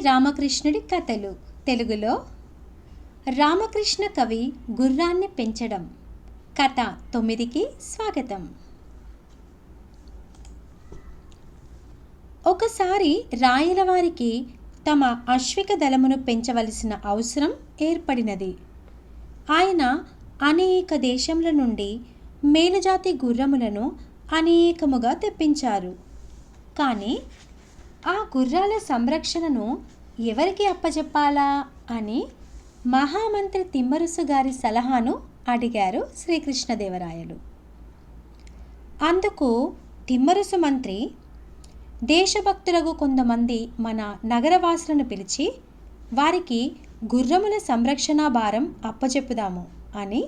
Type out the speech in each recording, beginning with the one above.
రామకృష్ణుడి కథలు. తెలుగులో రామకృష్ణ కవి గుర్రాన్ని పెంచడం. కథ తొమ్మిదికి స్వాగతం. ఒకసారి రాయలవారికి తమ అశ్విక దళమును పెంచవలసిన అవసరం ఏర్పడినది. ఆయన అనేక దేశముల నుండి మేలుజాతి గుర్రములను అనేకముగా తెప్పించారు. కానీ ఆ గుర్రాల సంరక్షణను ఎవరికి అప్పచెప్పాలా అని మహామంత్రి తిమ్మరుసు గారి సలహాను అడిగారు శ్రీకృష్ణదేవరాయలు. అందుకు తిమ్మరుసు మంత్రి దేశభక్తులకు కొంతమంది మన నగరవాసులను పిలిచి వారికి గుర్రముల సంరక్షణ భారం అప్పచెప్పుదాము అని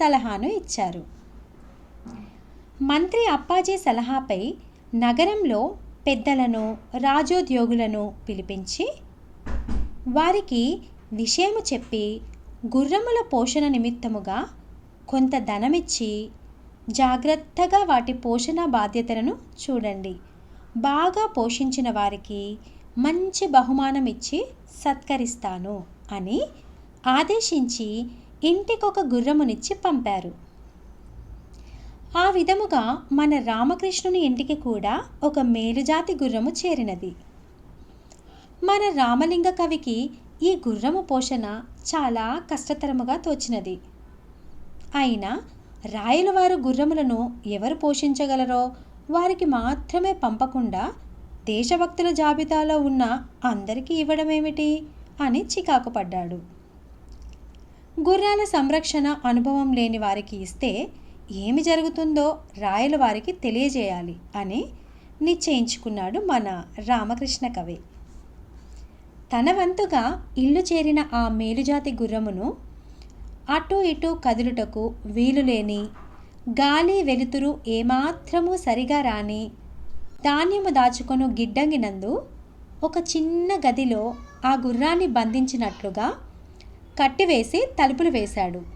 సలహాను ఇచ్చారు. మంత్రి అప్పాజీ సలహాపై నగరంలో పెద్దలను రాజోద్యోగులను పిలిపించి వారికి విషయము చెప్పి గుర్రముల పోషణ నిమిత్తముగా కొంత ధనమిచ్చి జాగ్రత్తగా వాటి పోషణ బాధ్యతలను చూడండి. బాగా పోషించిన వారికి మంచి బహుమానం ఇచ్చి సత్కరిస్తాను అని ఆదేశించి ఇంటికొక గుర్రమునిచ్చి పంపారు. ఆ విధముగా మన రామకృష్ణుని ఇంటికి కూడా ఒక మేలుజాతి గుర్రము చేరినది. మన రామలింగ కవికి ఈ గుర్రము పోషణ చాలా కష్టతరముగా తోచినది. అయినా రాయలవారు గుర్రములను ఎవరు పోషించగలరో వారికి మాత్రమే పంపకుండా దేశభక్తుల జాబితాలో ఉన్న అందరికీ ఇవ్వడమేమిటి అని చికాకు పడ్డాడు గుర్రాల సంరక్షణ అనుభవం లేని వారికి ఇస్తే ఏమి జరుగుతుందో రాయల వారికి తెలియజేయాలి అని నిశ్చయించుకున్నాడు మన రామకృష్ణ కవి. తన వంతుగా ఇల్లు చేరిన ఆ మేలుజాతి గుర్రమును అటు ఇటు కదులుటకు వీలులేని గాలి వెలుతురు ఏమాత్రము సరిగా రాని ధాన్యము దాచుకొను గిడ్డంగినందు ఒక చిన్న గదిలో ఆ గుర్రాన్ని బంధించినట్లుగా కట్టివేసి తలుపులు వేశాడు.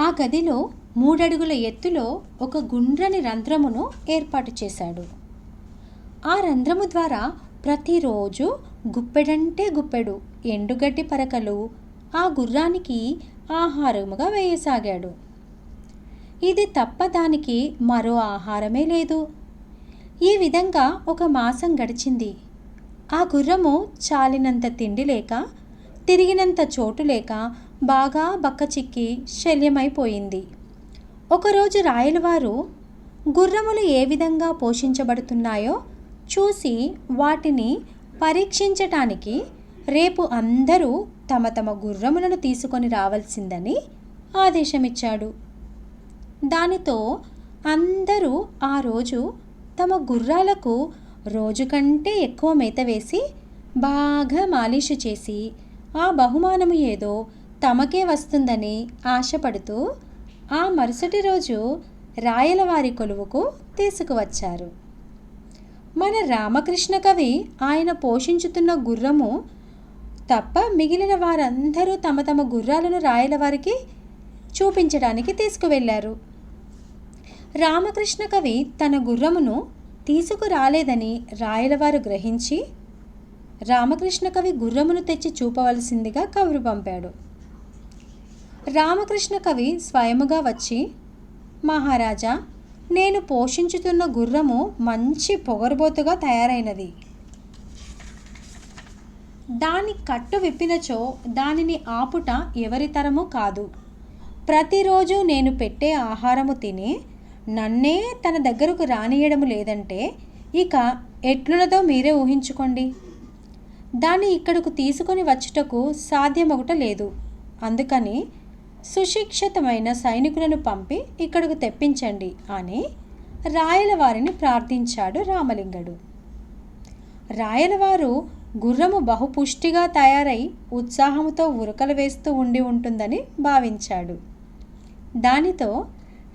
ఆ గదిలో మూడడుగుల ఎత్తులో ఒక గుండ్రని రంధ్రమును ఏర్పాటు చేశాడు. ఆ రంధ్రము ద్వారా ప్రతిరోజు గుప్పెడంటే గుప్పెడు ఎండుగడ్డి పరకలు ఆ గుర్రానికి ఆహారముగా వేయసాగాడు. ఇది తప్ప దానికి మరో ఆహారమే లేదు. ఈ విధంగా ఒక మాసం గడిచింది. ఆ గుర్రము చాలినంత తిండి లేక తిరిగినంత చోటు లేక బాగా బక్కచిక్కి శల్యమైపోయింది. ఒకరోజు రాయలవారు గుర్రములు ఏ విధంగా పోషించబడుతున్నాయో చూసి వాటిని పరీక్షించటానికి రేపు అందరూ తమ తమ గుర్రములను తీసుకొని రావాల్సిందని ఆదేశమిచ్చాడు. దానితో అందరూ ఆ రోజు తమ గుర్రాలకు రోజు కంటే ఎక్కువ మేత వేసి బాగా మాలిషు చేసి ఆ బహుమానము ఏదో తమకే వస్తుందని ఆశపడుతూ ఆ మరుసటి రోజు రాయలవారి కొలువుకు తీసుకువచ్చారు. మన రామకృష్ణ కవి ఆయన పోషించుతున్న గుర్రము తప్ప మిగిలిన వారందరూ తమ తమ గుర్రాలను రాయలవారికి చూపించడానికి తీసుకువెళ్ళారు రామకృష్ణ కవి తన గుర్రమును తీసుకురాలేదని రాయలవారు గ్రహించి రామకృష్ణ కవి గుర్రమును తెచ్చి చూపవలసిందిగా కబురు పంపాడు. రామకృష్ణ కవి స్వయముగా వచ్చి మహారాజా నేను పోషించుతున్న గుర్రము మంచి పొగరుబోతుగా తయారైనది. దాని కట్టు విప్పినచో దానిని ఆపుట ఎవరి తరము కాదు. ప్రతిరోజు నేను పెట్టే ఆహారము తిని నన్నే తన దగ్గరకు రానియడము లేదంటే ఇక ఎట్లున్నదో మీరే ఊహించుకోండి. దాన్ని ఇక్కడకు తీసుకొని వచ్చుటకు సాధ్యమొకట లేదు. అందుకని సుశిక్షితమైన సైనికులను పంపి ఇక్కడకు తెప్పించండి అని రాయలవారిని ప్రార్థించాడు రామలింగడు. రాయలవారు గుర్రము బహుపుష్టిగా తయారై ఉత్సాహంతో ఉరకలు వేస్తూ ఉండి ఉంటుందని భావించాడు. దానితో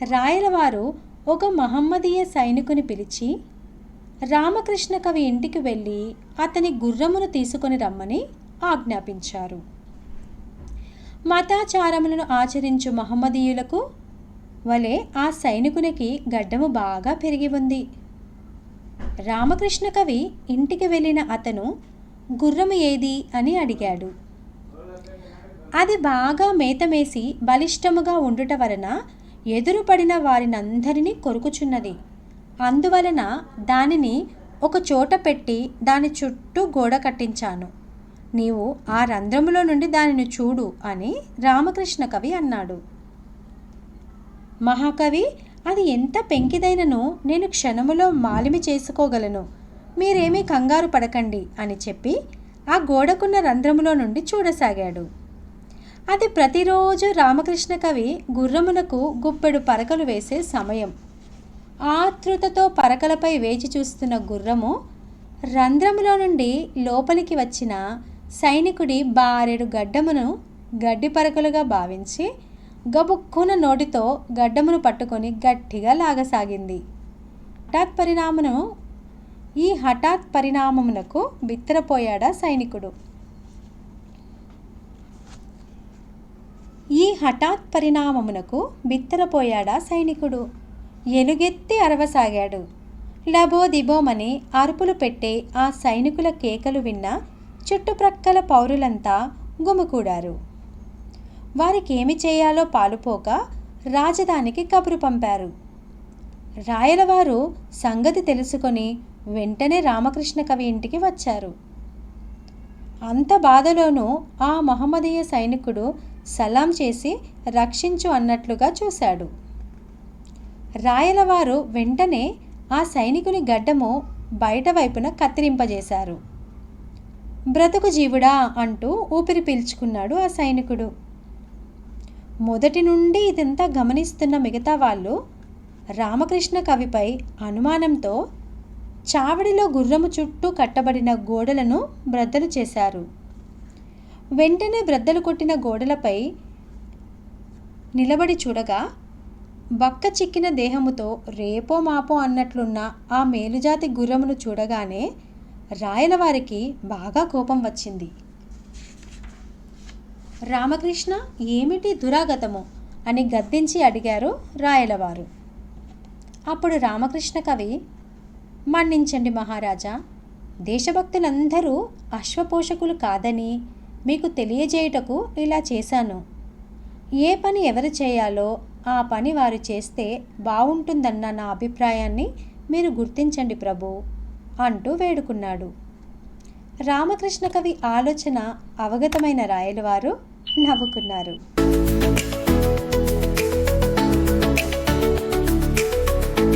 రాయలవారు ఒక మహమ్మదీయ సైనికుని పిలిచి రామకృష్ణ కవి ఇంటికి వెళ్ళి అతని గుర్రమును తీసుకొని రమ్మని ఆజ్ఞాపించారు. మతాచారములను ఆచరించు మహమ్మదీయులకు వలె ఆ సైనికునికి గడ్డము బాగా పెరిగి ఉంది. రామకృష్ణ కవి ఇంటికి వెళ్ళిన అతను గుర్రము ఏది? అని అడిగాడు. అది బాగా మేతమేసి బలిష్టముగా ఉండుట వలన ఎదురుపడిన వారినందరినీ కొరుకుచున్నది. అందువలన దానిని ఒక చోట పెట్టి దాని చుట్టూ గోడ కట్టించాను. నీవు ఆ రంధ్రములో నుండి దానిని చూడు అని రామకృష్ణ కవి అన్నాడు. మహాకవి అది ఎంత పెంకిదైనను నేను క్షణములో మాలిమి చేసుకోగలను. మీరేమీ కంగారు పడకండి అని చెప్పి ఆ గోడకున్న రంధ్రములో నుండి చూడసాగాడు. అది ప్రతిరోజు రామకృష్ణ కవి గుర్రమునకు గుప్పెడు పరకలు వేసే సమయం. ఆతృతతో పరకలపై వేచి చూస్తున్న గుర్రము రంధ్రములో నుండి లోపలికి వచ్చిన సైనికుడి బారెడు గడ్డమును గడ్డి పరకలుగా భావించి గబుక్కున నోటితో గడ్డమును పట్టుకొని గట్టిగా లాగసాగింది. హఠాత్ పరిణామను ఈ హఠాత్ పరిణామమునకు బిత్తరపోయాడా సైనికుడు? ఈ హఠాత్ పరిణామమునకు బిత్తరపోయాడా సైనికుడు? ఎలుగెత్తి అరవసాగాడు. లబో దిబోమని అరుపులు పెట్టే ఆ సైనికుల కేకలు విన్న చుట్టుప్రక్కల పౌరులంతా గుమికూడారు. వారికేమి చేయాలో పాలుపోక రాజధానికి కబురు పంపారు. రాయలవారు సంగతి తెలుసుకొని వెంటనే రామకృష్ణ కవి ఇంటికి వచ్చారు. అంత బాధలోనూ ఆ మహమ్మదీయ సైనికుడు సలాం చేసి రక్షించు అన్నట్లుగా చూశాడు. రాయలవారు వెంటనే ఆ సైనికుని గడ్డము బయట వైపున కత్తిరింపజేశారు. బ్రతుకు జీవుడా అంటూ ఊపిరి పీల్చుకున్నాడు ఆ సైనికుడు. మొదటి నుండి ఇదంతా గమనిస్తున్న మిగతా వాళ్ళు రామకృష్ణ కవిపై అనుమానంతో చావడిలో గుర్రము చుట్టూ కట్టబడిన గోడలను బ్రద్దలు చేశారు. వెంటనే బ్రద్దలు కొట్టిన గోడలపై నిలబడి చూడగా బక్క చిక్కిన దేహముతో రేపో మాపో అన్నట్లున్న ఆ మేలుజాతి గుర్రమును చూడగానే రాయలవారికి బాగా కోపం వచ్చింది. రామకృష్ణ ఏమిటి దురాగతము? అని గద్దించి అడిగారు రాయలవారు. అప్పుడు రామకృష్ణ కవి మన్నించండి మహారాజా దేశభక్తులందరూ అశ్వపోషకులు కాదని మీకు తెలియజేయుటకు ఇలా చేశాను. ఏ పని ఎవరు చేయాలో ఆ పని వారు చేస్తే బాగుంటుందన్న నా అభిప్రాయాన్ని మీరు గుర్తించండి ప్రభు. అంటూ వేడుకున్నాడు. రామకృష్ణ కవి ఆలోచన అవగతమైన రాయలవారు నవ్వుకున్నారు.